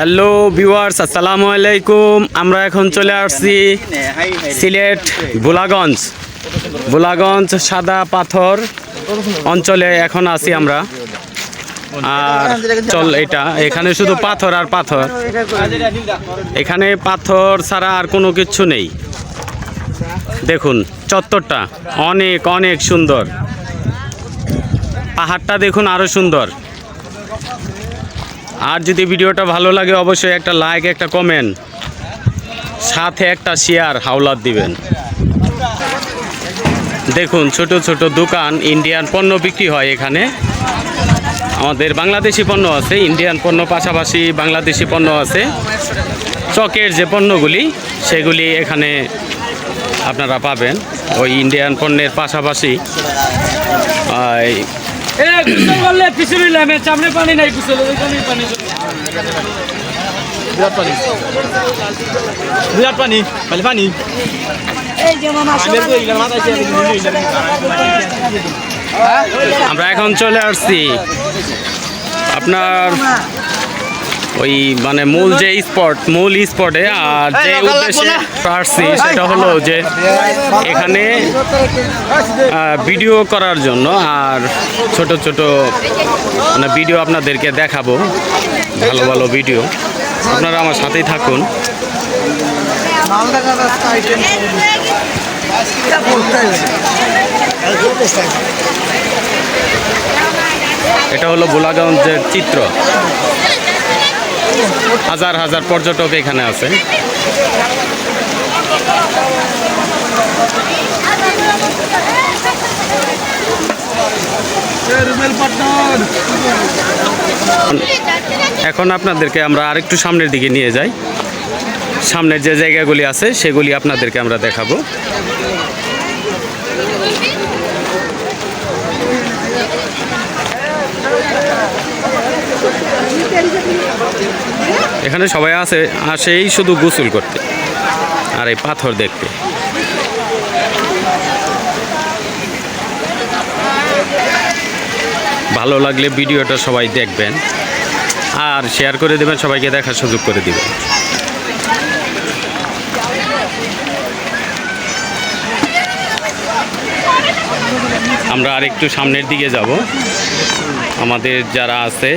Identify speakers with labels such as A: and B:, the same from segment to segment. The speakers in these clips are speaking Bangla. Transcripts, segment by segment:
A: হ্যালো ভিউয়ার্স আসসালামু আলাইকুম। আমরা এখন চলে আসছি সিলেট গোলাগঞ্জ গোলাগঞ্জ সাদা পাথর অঞ্চলে এখন আছি আমরা। আর চল এটা, এখানে শুধু পাথর আর পাথর। এখানে পাথর ছাড়া আর কোনো কিছু নেই। দেখুন, চত্বরটা অনেক অনেক সুন্দর। পাহাড়টা দেখুন আরও সুন্দর। আর যদি ভিডিওটা ভালো লাগে, অবশ্যই একটা লাইক একটা কমেন্ট সাথে একটা শেয়ার হাওলাত দিবেন। দেখুন, ছোট ছোট দোকান ইন্ডিয়ান পণ্য বিক্রি হয় এখানে। আমাদের বাংলাদেশি পণ্য আছে ইন্ডিয়ান পণ্য পাশাপাশি বাংলাদেশি পণ্য আছে। চকের যে পণ্যগুলি, সেগুলি এখানে আপনারা পাবেন। ওই ইন্ডিয়ান পণ্যের পাশাপাশি
B: গুসল করলে কিছু নিলাম এর সামনে পানি নাই গুসল ওইখানেই পানি
C: বিরাট পানি। বিরাট পানি পানি পানি।
D: এই যে মামা
C: আমের তো ইলার মাথা আছে
A: আমরা এখন চলে আসছি। আপনার ওই মানে মূল যে স্পট মূল স্পটে আর যে উদ্দেশ্যে আসছি সেটা হলো যে এখানে ভিডিও করার জন্য আর ছোট ছোট মানে ভিডিও আপনাদেরকে দেখাবো ভালো ভালো ভিডিও আপনারা আমার সাথেই থাকুন। এটা হলো গোলাগঞ্জের চিত্র। হাজার হাজার পর্যটক এখানে আছে। এখন আপনাদেরকে আমরা আরেকটু সামনের দিকে নিয়ে যাই। সামনের যে জায়গাগুলি আছে, সেগুলি আপনাদেরকে আমরা দেখাবো। এখানে সবাই আছে আসেই শুধু গোসল করতে আর এই পাথর দেখতে। ভালো লাগলে ভিডিওটা সবাই দেখবেন আর শেয়ার করে দেবেন, সবাইকে দেখার সুযোগ করে দেবেন। আমরা আর একটু সামনের দিকে যাব। আমাদের যারা আছে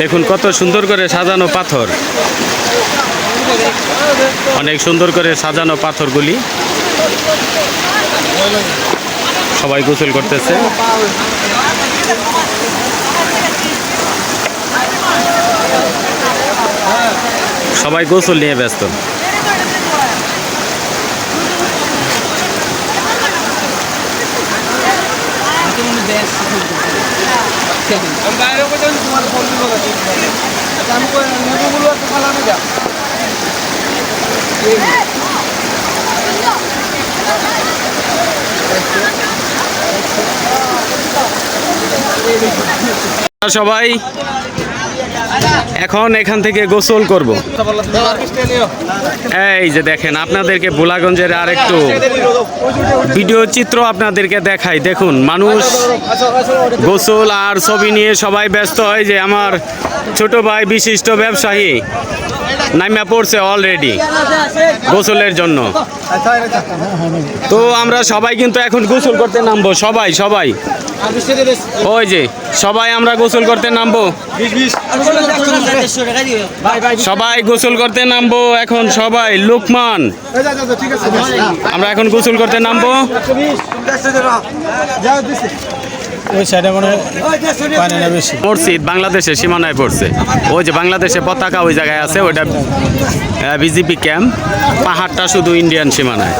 A: দেখুন কত সুন্দর করে সাজানো পাথর। অনেক সুন্দর করে সাজানো পাথরগুলি। সবাই গোসল করতেছে। সবাই গোসল নিয়ে ব্যস্ত।
C: আমি
A: সবাই, এখন এখান থেকে গোসল করব। এই যে দেখেন, আপনাদেরকে বোলাগঞ্জের আর একটু ভিডিও চিত্র আপনাদেরকে দেখাই। দেখুন, মানুষ গোসল আর ছবি নিয়ে সবাই ব্যস্ত। হয় যে আমার ছোট ভাই, বিশিষ্ট ব্যবসায়ী। নাইমা পড়ছে অলরেডি গোসলের জন্য। তো আমরা সবাই কিন্তু এখন গোসল করতে নামবো, সবাই সবাই। ওই যে, সবাই আমরা গোসল করতে নামবো। সবাই গোসল করতে নামবো এখন, সবাই, লুকমান। আমরা এখন গোসল করতে নামবো। বাংলাদেশের সীমানায় পড়ছে। ওই যে বাংলাদেশে পতাকা ওই জায়গায় আছে, ওইটা বিজেপি ক্যাম্প পাহাড়টা শুধু ইন্ডিয়ান সীমানায়।